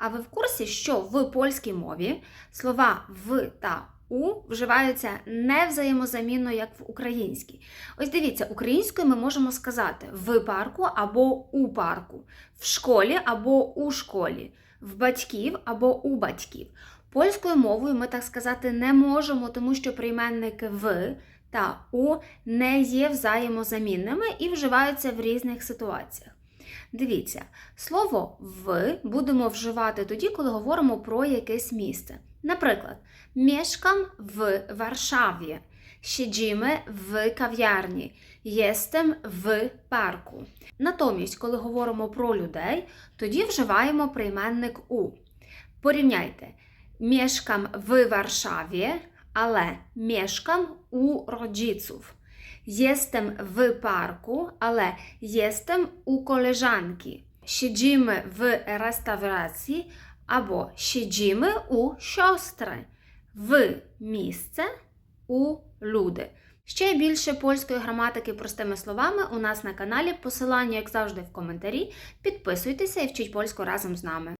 А ви в курсі, що в польській мові слова в та у вживаються не взаємозамінно, як в українській. Ось дивіться, українською ми можемо сказати в парку або у парку, в школі або у школі, в батьків або у батьків. Польською мовою ми так сказати не можемо, тому що прийменники в та у не є взаємозамінними і вживаються в різних ситуаціях. Дивіться, слово в будемо вживати тоді, коли говоримо про якесь місце. Наприклад, mieszkam w Warszawie, siedzimy w kawiarni, jestem в парку. Натомість, коли говоримо про людей, тоді вживаємо прийменник у. Порівняйте, mieszkam w Warszawie, ale mieszkam u rodziców. Jestem w parku, ale jestem u koleżanki. Siedzimy w restauracji albo siedzimy u siostry. В місце у люди. Ще більше польської граматики простими словами у нас на каналі. Посилання, як завжди, в коментарі. Підписуйтеся і вчіть польську разом з нами.